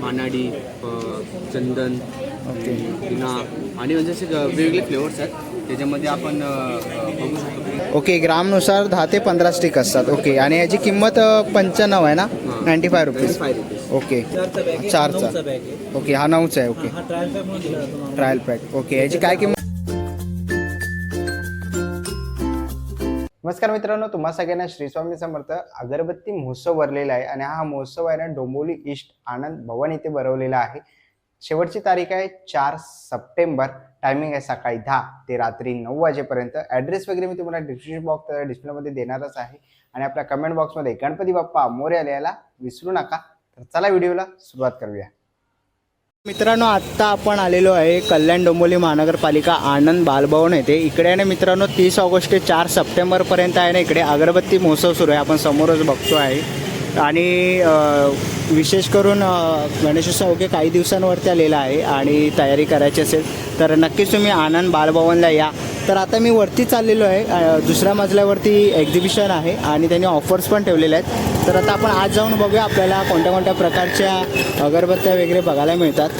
मानाडी चंदन okay. पुन्हा आणि म्हणजे असे वेगवेगळे फ्लेवर्स आहेत. त्याच्यामध्ये आपण बघू शकतो ओके ग्रामनुसार दहा ते पंधरा स्टिक असतात. ओके आणि याची किंमत पंच्याण्णव आहे ना? हां. Ninety five rupees okay. चारचा okay हा नऊचा आहे. ओके. हा. ट्रायल पॅक ओके याची काय किंमत? नमस्कार मित्रांनो तुम्हा सगळ्यांना श्री स्वामी समर्थ अगरबत्ती महोत्सव भरलेला आहे आणि हा महोत्सव आहे ना डोंबोली ईस्ट आनंद भवन इथे भरवलेला आहे. शेवटची तारीख आहे चार सप्टेंबर टायमिंग आहे सकाळी दहा ते रात्री नऊ वाजेपर्यंत. ॲड्रेस वगैरे मी तुम्हाला डिस्क्रिप्शन बॉक्स डिस्प्लेमध्ये देणारच आहे. आणि आपल्या कमेंट बॉक्समध्ये गणपती बाप्पा मोरे यायला विसरू नका. तर चला व्हिडिओला सुरुवात करूया. मित्रांनो आत्ता आपण आलेलो आहे कल्याण डोंबोली महानगरपालिका आनंद बालभवन येथे. इकडे आहे ना मित्रांनो तीस ऑगस्ट ते चार सप्टेंबरपर्यंत आहे ना इकडे अगरबत्ती महोत्सव सुरू आहे. आपण समोरच बघतो आहे आणि विशेष करून गणेशोत्सव अवघे काही दिवसांवरती आलेला आहे आणि तयारी करायची असेल तर नक्कीच तुम्ही आनंद बालभवनला या. तर आता मी वरती चाललेलो आहे. दुसऱ्या मजल्यावरती एक्झिबिशन आहे आणि त्यांनी ऑफर्स पण ठेवलेल्या आहेत. तर आता आपण आज जाऊन बघूया आपल्याला कोणत्या कोणत्या प्रकारच्या अगरबत्त्या वगैरे बघायला मिळतात.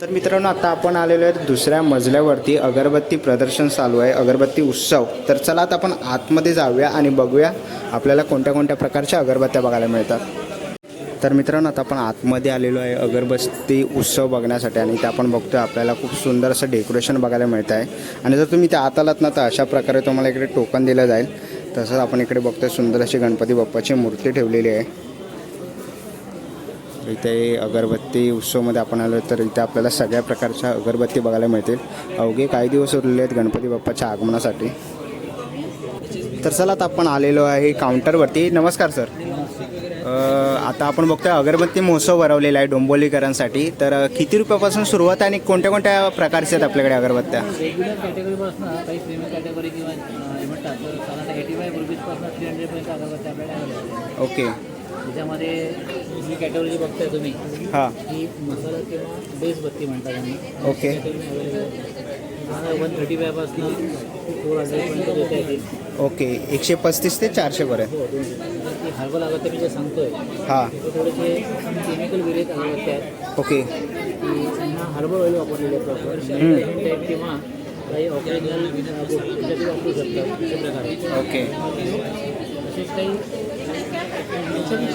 तर मित्रांनो आता आपण आलेलो आहे दुसऱ्या मजल्यावरती. अगरबत्ती प्रदर्शन चालू आहे. अगरबत्ती उत्सव. तर चला आता आपण आतमध्ये जाऊया आणि बघूया आपल्याला कोणत्या कोणत्या प्रकारच्या अगरबत्त्या बघायला मिळतात. तर मित्रांनो आता आपण आतमध्ये आलेलो आहे. अगरबत्ती उत्सव बघण्यासाठी आणि ते आपण बघतोय आपल्याला खूप सुंदर असं डेकोरेशन बघायला मिळतं आहे. आणि जर तुम्ही त्या आत आलात ना तर अशा प्रकारे तुम्हाला इकडे टोकन दिलं जाईल. तसंच आपण इकडे बघतोय सुंदर अशी गणपती बाप्पाची मूर्ती ठेवलेली आहे. इथे अगरबत्ती उत्सवमध्ये आपण आलो तर इथे आपल्याला सगळ्या प्रकारच्या अगरबत्ती बघायला मिळतील. अवघे काही दिवस उरलेले आहेत गणपती बाप्पाच्या आगमनासाठी. तर चला आता आपण आलेलो आहे काउंटरवरती नमस्कार सर आता आपण बघतोय अगरबत्ती महोत्सव भरवलेला आहे डोंबिवलीकरांसाठी तर किती रुपयापासून सुरुवात आहे आणि कोणत्या कोणत्या प्रकारच्या आहेत आपल्याकडे अगरबत्त्या? रेग्युलर कॅटेगरीपासून काही प्रीमियम कॅटेगरी किंवा अं, म्हणतात तर साधारण एटी फाय रुपीजपासून थ्री हंड्रेडपर्यंत अगरबत्ती आपल्याला available आहे. ओके. त्याच्यामध्ये जी कॅटेगरी बघताय तुम्ही हां. ही मसाला किंवा बेस बत्ती त्यांना ओके. वन थर्टी फायपासून फोर हंड्रेडपर्यंत देता येतील ओके. एकशे पस्तीस ते चारशेपर्यंत हो हर्बल अगरबत्ती मी जे सांगतोय हां. ते थोडेसे केमिकल विरहित अगरबत्ती आहेत. ओके. की त्यांना हर्बल ऑइल वापरलेले प्रॉपर टाईप किंवा काही ऑक्सिजनल त्याच्यात वापरू शकतात. अशा प्रकारे. ओके. तसेच काही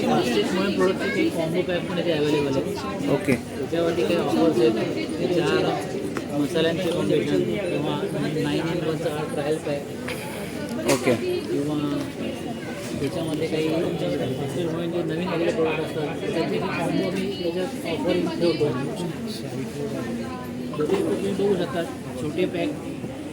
प्लास्टिक म्हणून प्रोडक्टचे काही कॉम्बो पॅक पण इथे अवेलेबल आहेत. ओके. त्याच्यावरती काही ऑफर्स आहेत. ते चार मसाल्यांचे कॉम्बिनेशन किंवा नाईन इन वनचा ट्रायल पॅक ओके. त्याच्यामध्ये काही हॉस्टेल जे नवीन आलेले प्रोडक्ट असतात त्याचे कॉम्बो मी त्याच्यात ऑफर ठेवतो छोटे तुम्ही बघू शकतात. छोटे पॅक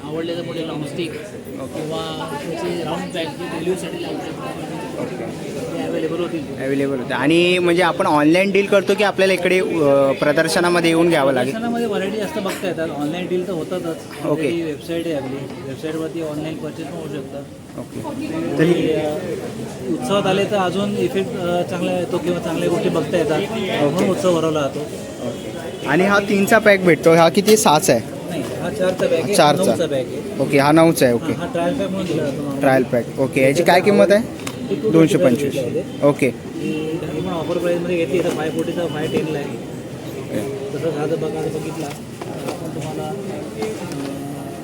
आवडले तर पुढे लॉंगस्टिक किंवा त्याचे राऊंड पॅक जे डिलिव्हरीसाठी लागू शकतात अवेलेबल होतील. अवेलेबल होते. आणि म्हणजे आपण ऑनलाईन डील करतो की आपल्याला इकडे अ, प्रदर्शनामध्ये येऊन घ्यावं लागेल? प्रदर्शनामध्ये व्हरायटी जास्त बघता येतात. ऑनलाईन डील तर होतातच. ओके. वेबसाईट आहे आपली. वेबसाईटवरती ऑनलाईन परचेस पण होऊ शकतं. ओके तरी आणि, अ, उत्सवात आले तर अजून इफेक्ट चांगला येतो किंवा चांगल्या गोष्टी बघता येतात. म्हणून उत्सव भरवला जातो. आणि हा तीनचा पॅक भेटतो. हा किती? सहाचा आहे? नाही हा चारचा बॅग आहे. चारचा. नऊचा बॅग आहे. ओके हा नऊचा आहे. ओके हा ट्रायल पॅक म्हणून दिला जातो. ट्रायल पॅक ओके याची काय किंमत आहे? दोनशे पंचवीस. ओके. पण ऑफर प्राईजमध्ये घेतली तर फाय फोर्टीचा फाय टेनला आहे. तसंच हा जर बघायला बघितला. आपण तुम्हाला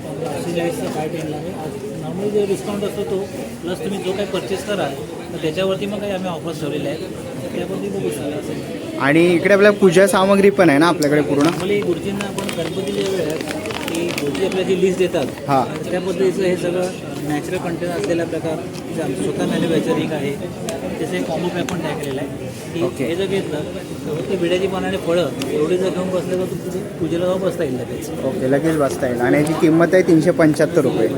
पंधराशे चाळीसचा फाय टेनला आहे. आज नॉर्मली जो डिस्काउंट असतो तो प्लस तुम्ही जो काही परचेस कराल तर त्याच्यावरती मग काही आम्ही ऑफर्स ठेवलेले आहेत. तर त्यावरती बघू शकता. असेल आणि इकडे आपल्या पूजा सामग्री पण आहे ना आपल्याकडे पूर्ण? नॉर्मली गुरुजींना आपण गणपतीच्या वेळेस की गुरुजी आपल्याला जी लिस्ट देतात हां. त्या पद्धतीचं हे सगळं नॅचरल कंटेंट असलेल्या प्रकार जे आमचं स्वतः मॅन्युफॅक्चरिंग आहे त्याचं एक कॉम्बो पॅक पण तयार केलेलं आहे. की ओके. हे जर घेतलं तर ते विड्याची पानाने फळं एवढी जर घेऊन बसले तर तुमचं पूजेला जाऊन बसता येईल लगेच. ओके लगेच बसता येईल. आणि याची किंमत आहे तीनशे पंच्याहत्तर रुपये.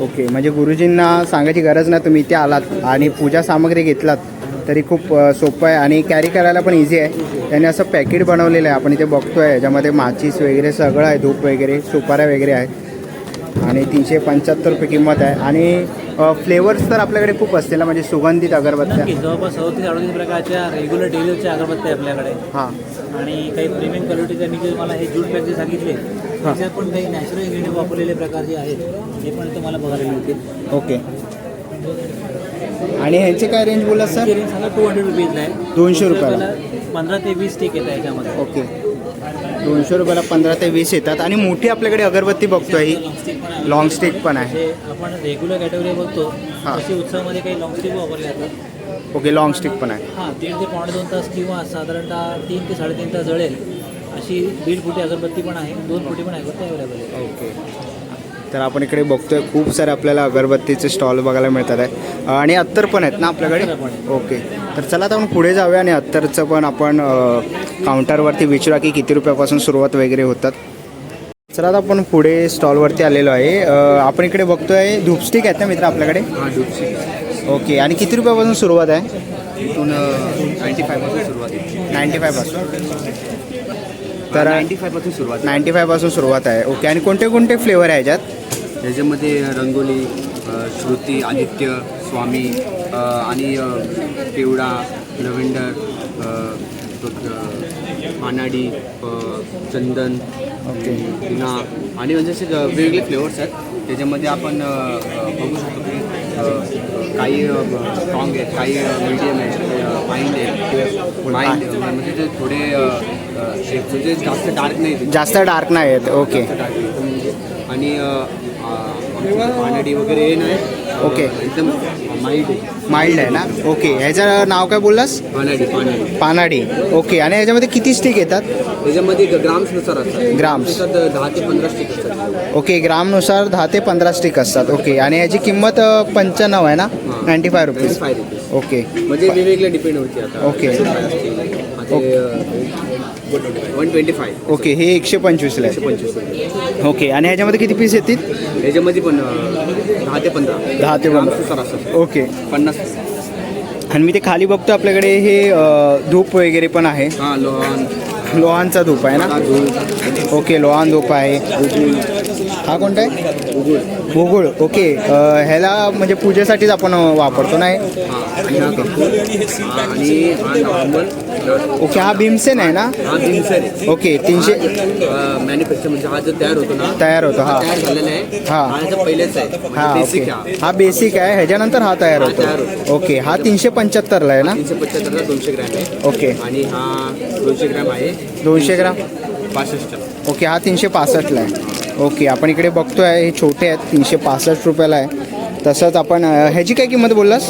ओके म्हणजे गुरुजींना सांगायची गरज नाही तुम्ही इथे आलात आणि पूजा सामग्री घेतलात तरी खूप सोपं आहे. आणि कॅरी करायला पण इझी आहे. त्याने असं पॅकेट बनवलेलं आहे. आपण इथे बघतोय याच्यामध्ये माचीस वगैरे सगळं आहे धूप वगैरे सुपाऱ्या वगैरे आहेत आणि तीनशे पंच्याहत्तर रुपये किंमत आहे. आणि फ्लेवर्स तर आपल्याकडे खूप असतील ना म्हणजे सुगंधित अगरबत्त्या. जवळपास सदतीस अडतीस प्रकारच्या रेग्युलर डेलीच्या अगरबत्त्या आहे आपल्याकडे. हां. आणि काही प्रीमियम क्वालिटीचे मी जे मला हे जूट पॅक जे सांगितले त्याच्यात पण काही नॅचरल इन्ग्रेडियंट वापरलेले प्रकार जे आहेत हे पण तुम्हाला बघायला मिळतील. ओके. आणि ह्यांचे काय रेंज बोलला सर? टू हंड्रेड रुपीजला आहे. दोनशे रुपयाला. पंधरा ते वीस स्टिक येतात याच्यामध्ये. ओके. दोनशे रुपयाला पंधरा ते वीस येतात. आणि मोठी आपल्याकडे अगरबत्ती बघतोय. ही लॉंग स्टिक पण आहे. आपण रेग्युलर कॅटेगरी बघतो हां. तशी उत्सवामध्ये काही लॉंग स्टिक वापरले जातात? ओके लॉंग स्टिक पण आहे. हां दीड ते पावणे दोन तास किंवा साधारणतः तीन ते साडेतीन तास जळेल अशी दीड फुटी अगरबत्ती पण आहे. दोन फुटी पण अगरबत्ती अवेलेबल आहे ओके. तर आपण इकडे बघतोय खूप सारे आपल्याला अगरबत्तीचे स्टॉल बघायला मिळतात आहे. आणि अत्तर पण आहेत ना आपल्याकडे. ओके. तर चला आता आपण पुढे जाऊया आणि अत्तरचं पण आपण काउंटरवरती विचारूया की किती रुपयापासून सुरुवात वगैरे होतात. चला आता आपण पुढे स्टॉलवरती आलेलो आहे. आपण इकडे बघतोय धूपस्टिक आहेत ना मित्र आपल्याकडे? हा ओके. आणि किती रुपयापासून सुरुवात आहे? इथून नाईन्टी फायपासून सुरुवात आहे नाईन्टी फायपासून तर नाईन्टी फायपासून सुरुवात. नाईन्टी फायपासून सुरुवात आहे. ओके आणि कोणते कोणते फ्लेवर आहे ह्याच्यात याच्यामध्ये रंगोली अ, श्रुती आदित्य स्वामी अ, आणि अ, पिवळा लव्हेंडर अ, तो, अ, मानाडी अ, चंदन ओके हिना आणि म्हणजे असे वेगवेगळे फ्लेवर्स आहेत. त्याच्यामध्ये आपण अ, अ, बघू शकतो की काही स्ट्रॉंग आहेत काही मीडियम आहेत माइंड आहे. माइंड म्हणजे ते थोडे म्हणजे जास्त डार्क नाही. जास्त डार्क नाही आहेत ओके. आणि पानडी वगैरे हे नाही. ओके. एकदम माइल्ड आहे. माइल्ड आहे ना? ओके ह्याचं नाव काय बोललास? पानडी पानडी. पानाडी. ओके आणि ह्याच्यामध्ये किती स्टिक येतात? त्याच्यामध्ये ग्राम्सनुसार असतात. ग्राम्स. त्याच्यात दहा ते पंधरा स्टिक असतात. ओके ग्रामनुसार दहा ते पंधरा स्टिक असतात. ओके आणि ह्याची किंमत पंच्याण्णव आहे ना. Ninety five rupees five rupees okay म्हणजे वेगवेगळे डिपेंड होते आता. Okay. One twenty five okay हे एकशे पंचवीसला आहे. पंचवीस ओके आणि ह्याच्यामध्ये किती पीस येतील? याच्यामध्ये पण अं, दहा ते पंधरा. दहा ते पंधरा. ग्रामनुसार असतात ओके पन्नास. आणि मी ते खाली बघतो आपल्याकडे हे अ, धूप वगैरे पण आहे. हां लोहान. लोहानचा धूप आहे ना? ओके लोहान धूप आहे. हा कोणता आहे? भूगोळ ओके. अ, ह्याला म्हणजे पूजेसाठीच आपण वापरतो नाही आणि हा? कपूर आणि हा नॉर्मल ओके हा भीमसेन आहे ना? हा दिनसर आहे ओके तीनशे मॅन्युफॅक्चर म्हणजे हा जो तयार होतो ना तयार होतो हा. तयार झालेला आहे हां. हा ह्याचा पहिलेच आहे हा ओके. बेसिक आहे हा बेसिक आहे. ह्याच्यानंतर हा तयार होतो. ओके हा तीनशे पंच्याहत्तरला आहे ना? तीनशे पंच्याहत्तरला दोनशे ग्रॅम आहे ओके. आणि हा दोनशे ग्रॅम आहे. दोनशे ग्राम? पासष्ट. ओके हा तीनशे पासष्टला आहे. ओके आपण इकडे बघतोय हे छोटे आहेत तीनशे पासष्ट रुपयाला आहे तसंच आपण ह्याची काय किंमत बोललास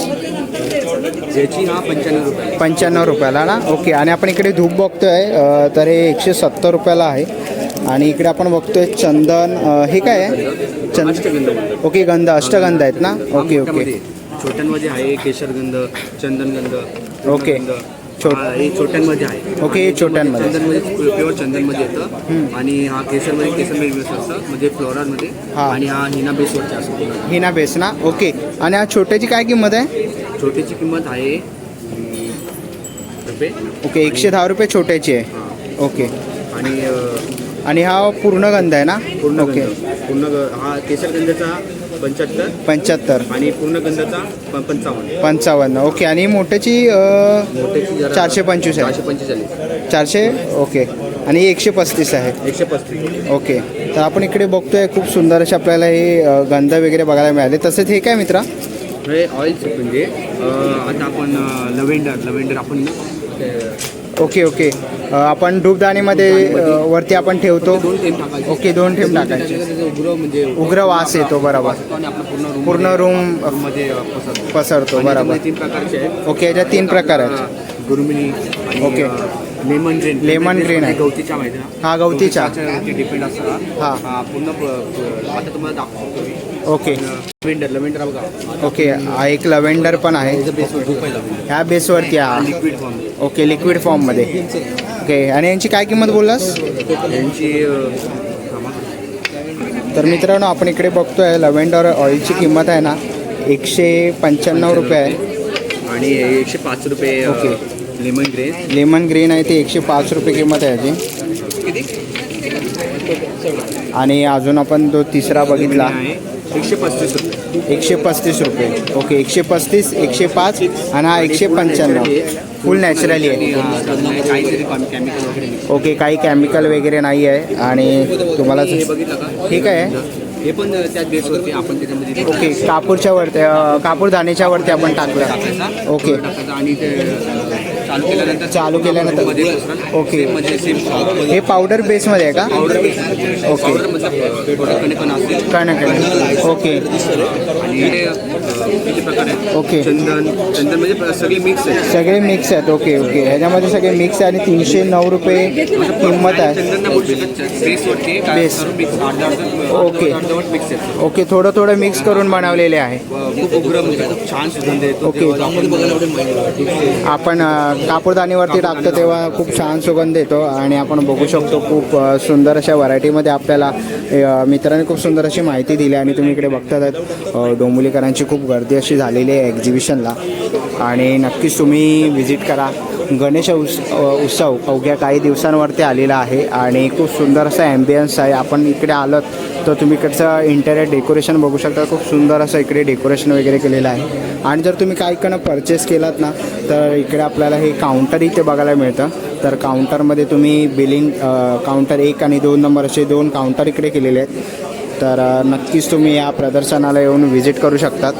पंच्याण्णव रुपये आहे. पंच्याण्णव रुपयाला ना ओके आणि आपण इकडे धूप बघतोय अ, तर हे एकशे सत्तर रुपयाला आहे आणि इकडे आपण बघतोय चंदन अ, हे काय आहे चंद. ओके गंध अष्टगंध आहेत ना ओके ओके आहे. छोट्यांमध्ये आहे केशरगंध चंदनगंध ओके. छोट- हा, हे छोट्यांमध्ये आहे. ओके, हे छोट्यांमध्ये. चंदनमध्ये प्युअर चंदनमध्ये येतं. आणि हा केसरमध्ये केसरमध्ये मिक्स असतं म्हणजे फ्लोरामध्ये हा. आणि हा हिना बेसवरती असतो. हिना बेस ना? ओके. आणि हा छोट्याची काय किंमत आहे? छोटीची किंमत आहे अं, रुपये. ओके एकशे दहा रुपये छोट्याची आहे. हा. ओके. आणि अं, आणि हा पूर्ण गंध आहे ना? पूर्ण ओके गंध पूर्ण ग- हा केसरगंधाचा पंच्याहत्तर. पंच्याहत्तर. आणि पूर्ण गंधाचा पंचावन्न. पंचावन्न. ओके आणि मोठ्याची अ, मोठ्याची जरा चारशे पंचवीस आहे. चारशे पंचेचाळीस चारशे? ओके आणि एकशे पस्तीस आहे. एकशे पस्तीस. ओके तर आपण इकडे बघतोय खूप सुंदर असे आपल्याला हे अ, गंध वगैरे बघायला मिळाले. तसेच हे काय मित्रा? हे ऑइल म्हणजे अं, आता आपण लव्हेंडर लव्हेंडर आपण ओके ओके. अ, आपण धूपदाणीमध्ये अ, वरती आपण ठेवतो. दोन थेंब टाकायचे. ओके दोन ठेम टाकायचे. उग्र म्हणजे उग्र वास येतो, बरोबर. वास येतो आणि आपला पूर्ण रूम पूर्ण room मध्ये अं, पसरतो. पसरतो आणि बरोबर. त्याच्यामध्ये तीन प्रकारचे आहेत. ओके याच्यात तीन प्रकार आहेत. गुरुमिनी आणि okay. Lemon green Lemon green आहे. गवतीच्या माहिती ना? हा, गवतीच्या. डिपेंड असतं हा. आता तुम्हाला दाखवतो ओके. लव्हेंडर लव्हेंडर बघा. ओके हा एक लव्हेंडर पण आहे. ह्या बेसवरती हा. लिक्विड फॉर्म ओके लिक्विड फॉर्ममध्ये ओके आणि यांची काय किंमत बोललास? यांची. तर मित्रांनो आपण इकडे बघतोय लव्हेंडर ऑइलची किंमत आहे ना एकशे पंच्याण्णव रुपये आहे. आणि हे एकशे पाच रुपये okay. Lemon green lemon green आहे ते एकशे पाच रुपये किंमत आहे याची. आणि अजून आपण तो तिसरा बघितला. आहे. एकशे पस्तीस रुपये. एकशे पस्तीस रुपये. ओके एकशे पस्तीस एकशे पाच आणि हा एकशे पंच्याण्णव. फुल नॅचरली आहे. आणि, काहीतरी केमिकल वगैरे नाही. ओके काही केमिकल वगैरे नाही आहे. आणि तुम्हाला हे बघितलं का? काय आहे? हे पण त्याच बेसवरती आपण त्याच्यामध्ये ओके कापूरच्या वरती कापूर दाणेच्या वरती आपण टाकलं. ओके. आणि ते चालू केल्यानंतर चालू केल्यानंतर- ओके. म्हणजे सेम हे पावडर बेसमध्ये आहे का? Powder okay. पावडर मतलब थोडं कणे पण असेल. काय ना काय ओके आणि किती प्रकार आहेत ओके. चंदन चंदन म्हणजे सगळे मिक्स आहे. सगळे मिक्स आहेत. Okay okay. ह्याच्यामध्ये सगळे मिक्स आहे आणि तीनशे नऊ रुपये किंमत आहे. चंदन बेसवरती मिक्स अर्धा अर्धा ओके. अर्धवट मिक्स आहेत ओके थोडं थोडं मिक्स करून बनवलेले आहे. अ, खूप उग्र म्हणजे खूप छान सुगंध येतो. ओके. आपण बघायला एवढे माहिती आपण अ, कापूरदानीवरती टाकतो तेव्हा खूप छान सुगंध येतो आणि आपण बघू शकतो खूप अ, सुंदर अशा व्हरायटीमध्ये आपल्याला अ, मित्रांनी खूप सुंदर अशी माहिती दिली आणि तुम्ही इकडे बघतात अ, डोंबिवलीकरांची खूप गर्दी अशी झालेली आहे एक्झिबिशनला आणि नक्कीच तुम्ही व्हिजिट करा. गणेश उस उत्सव अवघ्या काही दिवसांवरती आलेला आहे आणि खूप सुंदर असा ॲम्बियन्स आहे. आपण इकडे आलात तर तुम्ही इकडचं इंटेरियर डेकोरेशन बघू शकता. खूप सुंदर असं इकडे डेकोरेशन वगैरे केलेलं आहे. आणि जर तुम्ही काही कणं परचेस केलात ना तर इकडे आपल्याला हे काउंटर इथे बघायला मिळतं. तर काउंटरमध्ये तुम्ही बिलिंग काउंटर एक आणि दोन नंबर असे दोन काउंटर इकडे केलेले आहेत. तर नक्कीच तुम्ही या प्रदर्शनाला येऊन व्हिजिट करू शकतात.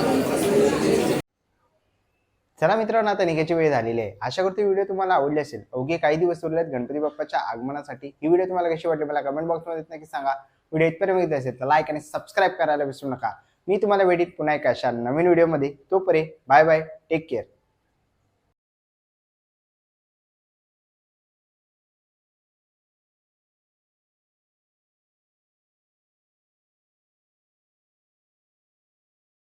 चला मित्रांनो आता निघायची वेळ झालेली आहे. आशा करतो व्हिडिओ तुम्हाला आवडली असेल. अवघे काही दिवस उरले आहेत गणपती बाप्पाच्या आगमनासाठी. ही व्हिडिओ तुम्हाला कशी वाटली मला कमेंट बॉक्समध्ये नक्की सांगा. व्हिडिओ इथपर्यंत बघितला असेल तर लाईक आणि सबस्क्राईब करायला विसरू नका. मी तुम्हाला भेटीत पुन्हा एका अशा नवीन व्हिडिओमध्ये तोपर्यंत बाय बाय टेक केअर